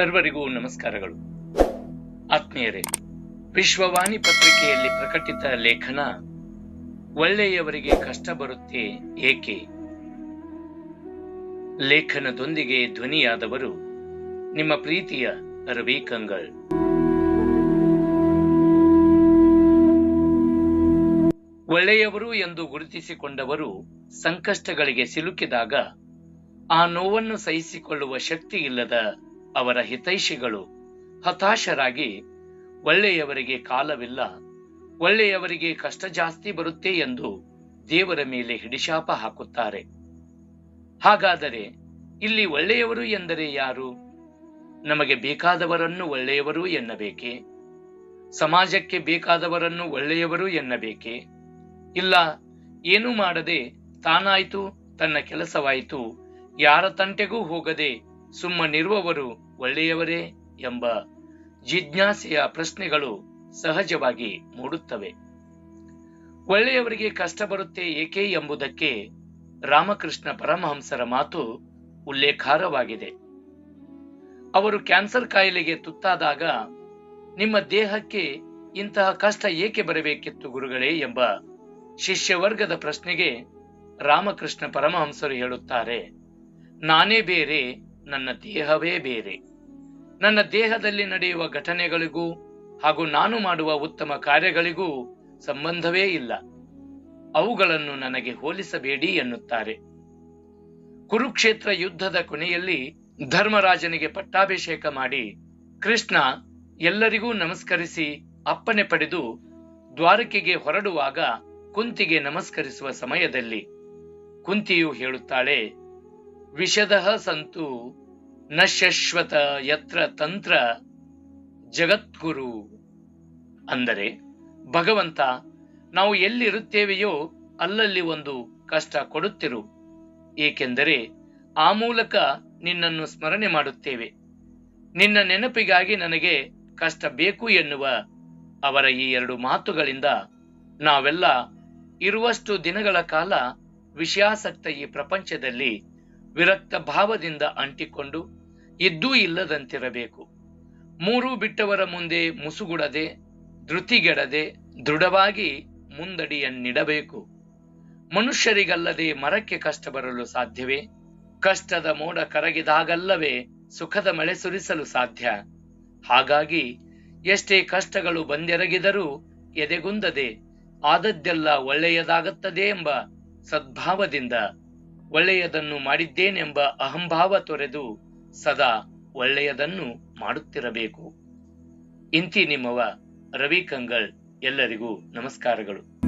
ಸರ್ವರಿಗೂ ನಮಸ್ಕಾರಗಳು. ಆತ್ಮೀಯರೇ, ವಿಶ್ವವಾಣಿ ಪತ್ರಿಕೆಯಲ್ಲಿ ಪ್ರಕಟಿತ ಲೇಖನ, ಒಳ್ಳೆಯವರಿಗೆ ಕಷ್ಟ ಬರುತ್ತೆ ಏಕೆ? ಲೇಖನದೊಂದಿಗೆ ಧ್ವನಿಯಾದವರು ನಿಮ್ಮ ಪ್ರೀತಿಯ ರವಿ ಕಂಗಳ್ ಒಳ್ಳೆಯವರು ಎಂದು ಗುರುತಿಸಿಕೊಂಡವರು ಸಂಕಷ್ಟಗಳಿಗೆ ಸಿಲುಕಿದಾಗ ಆ ನೋವನ್ನು ಸಹಿಸಿಕೊಳ್ಳುವ ಶಕ್ತಿ ಇಲ್ಲದ ಅವರ ಹಿತೈಷಿಗಳು ಹತಾಶರಾಗಿ, ಒಳ್ಳೆಯವರಿಗೆ ಕಾಲವಿಲ್ಲ, ಒಳ್ಳೆಯವರಿಗೆ ಕಷ್ಟ ಜಾಸ್ತಿ ಬರುತ್ತೆ ಎಂದು ದೇವರ ಮೇಲೆ ಹಿಡಿಶಾಪ ಹಾಕುತ್ತಾರೆ. ಹಾಗಾದರೆ ಇಲ್ಲಿ ಒಳ್ಳೆಯವರು ಎಂದರೆ ಯಾರು? ನಮಗೆ ಬೇಕಾದವರನ್ನು ಒಳ್ಳೆಯವರು ಎನ್ನಬೇಕೆ? ಸಮಾಜಕ್ಕೆ ಬೇಕಾದವರನ್ನು ಒಳ್ಳೆಯವರು ಎನ್ನಬೇಕೆ? ಇಲ್ಲ, ಏನೂ ಮಾಡದೆ ತಾನಾಯ್ತು, ತನ್ನ ಕೆಲಸವಾಯಿತು, ಯಾರ ತಂಟೆಗೂ ಹೋಗದೆ ಸುಮ್ಮನಿರುವವರು ಒಳ್ಳೆಯವರೇ ಎಂಬ ಜಿಜ್ಞಾಸೆಯ ಪ್ರಶ್ನೆಗಳು ಸಹಜವಾಗಿ ಮೂಡುತ್ತವೆ. ಒಳ್ಳೆಯವರಿಗೆ ಕಷ್ಟ ಬರುತ್ತೆ ಏಕೆ ಎಂಬುದಕ್ಕೆ ರಾಮಕೃಷ್ಣ ಪರಮಹಂಸರ ಮಾತು ಉಲ್ಲೇಖಾರವಾಗಿದೆ. ಅವರು ಕ್ಯಾನ್ಸರ್ ಕಾಯಿಲೆಗೆ ತುತ್ತಾದಾಗ ನಿಮ್ಮ ದೇಹಕ್ಕೆ ಇಂತಹ ಕಷ್ಟ ಏಕೆ ಬರಬೇಕಿತ್ತು ಗುರುಗಳೇ ಎಂಬ ಶಿಷ್ಯವರ್ಗದ ಪ್ರಶ್ನೆಗೆ ರಾಮಕೃಷ್ಣ ಪರಮಹಂಸರು ಹೇಳುತ್ತಾರೆ, ನಾನೇ ಬೇರೆ, ನನ್ನ ದೇಹವೇ ಬೇರೆ. ನನ್ನ ದೇಹದಲ್ಲಿ ನಡೆಯುವ ಘಟನೆಗಳಿಗೂ ಹಾಗೂ ನಾನು ಮಾಡುವ ಉತ್ತಮ ಕಾರ್ಯಗಳಿಗೂ ಸಂಬಂಧವೇ ಇಲ್ಲ. ಅವುಗಳನ್ನು ನನಗೆ ಹೋಲಿಸಬೇಡಿ ಎನ್ನುತ್ತಾರೆ. ಕುರುಕ್ಷೇತ್ರ ಯುದ್ಧದ ಕೊನೆಯಲ್ಲಿ ಧರ್ಮರಾಜನಿಗೆ ಪಟ್ಟಾಭಿಷೇಕ ಮಾಡಿ ಕೃಷ್ಣ ಎಲ್ಲರಿಗೂ ನಮಸ್ಕರಿಸಿ ಅಪ್ಪನೆ ಪಡೆದು ದ್ವಾರಕೆಗೆ ಹೊರಡುವಾಗ ಕುಂತಿಗೆ ನಮಸ್ಕರಿಸುವ ಸಮಯದಲ್ಲಿ ಕುಂತಿಯು ಹೇಳುತ್ತಾಳೆ, ವಿಷದಃ ಸಂತು ನ ಶಶ್ವತ ಯತ್ರ ತಂತ್ರ ಜಗದ್ಗುರು ಅಂದರೆ ಭಗವಂತ ನಾವು ಎಲ್ಲಿರುತ್ತೇವೆಯೋ ಅಲ್ಲಲ್ಲಿ ಒಂದು ಕಷ್ಟ ಕೊಡುತ್ತಿರು. ಏಕೆಂದರೆ ಆ ಮೂಲಕ ನಿನ್ನನ್ನು ಸ್ಮರಣೆ ಮಾಡುತ್ತೇವೆ. ನಿನ್ನ ನೆನಪಿಗಾಗಿ ನನಗೆ ಕಷ್ಟ ಬೇಕು ಎನ್ನುವ ಅವರ ಈ ಎರಡು ಮಾತುಗಳಿಂದ ನಾವೆಲ್ಲ ಇರುವಷ್ಟು ದಿನಗಳ ಕಾಲ ವಿಷಯಾಸಕ್ತ ಈ ಪ್ರಪಂಚದಲ್ಲಿ ವಿರಕ್ತ ಭಾವದಿಂದ ಅಂಟಿಕೊಂಡು ಇದ್ದೂ ಇಲ್ಲದಂತಿರಬೇಕು. ಮೂರು ಬಿಟ್ಟವರ ಮುಂದೆ ಮುಸುಗುಡದೆ, ಧೃತಿಗೆಡದೆ, ದೃಢವಾಗಿ ಮುಂದಡಿಯನ್ನಿಡಬೇಕು. ಮನುಷ್ಯರಿಗಲ್ಲದೆ ಮರಕ್ಕೆ ಕಷ್ಟ ಬರಲು ಸಾಧ್ಯವೇ? ಕಷ್ಟದ ಮೋಡ ಕರಗಿದಾಗಲ್ಲವೇ ಸುಖದ ಮಳೆ ಸುರಿಸಲು ಸಾಧ್ಯ? ಹಾಗಾಗಿ ಎಷ್ಟೇ ಕಷ್ಟಗಳು ಬಂದೆರಗಿದರೂ ಎದೆಗುಂದದೆ, ಆದದ್ದೆಲ್ಲ ಒಳ್ಳೆಯದಾಗುತ್ತದೆ ಎಂಬ ಸದ್ಭಾವದಿಂದ, ಒಳ್ಳೆಯದನ್ನು ಮಾಡಿದ್ದೇನೆಂಬ ಅಹಂಭಾವ ತೊರೆದು ಸದಾ ಒಳ್ಳೆಯದನ್ನು ಮಾಡುತ್ತಿರಬೇಕು. ಇಂತಿ ನಿಮ್ಮವ ರವಿ ಕಂಗಳ್ ಎಲ್ಲರಿಗೂ ನಮಸ್ಕಾರಗಳು.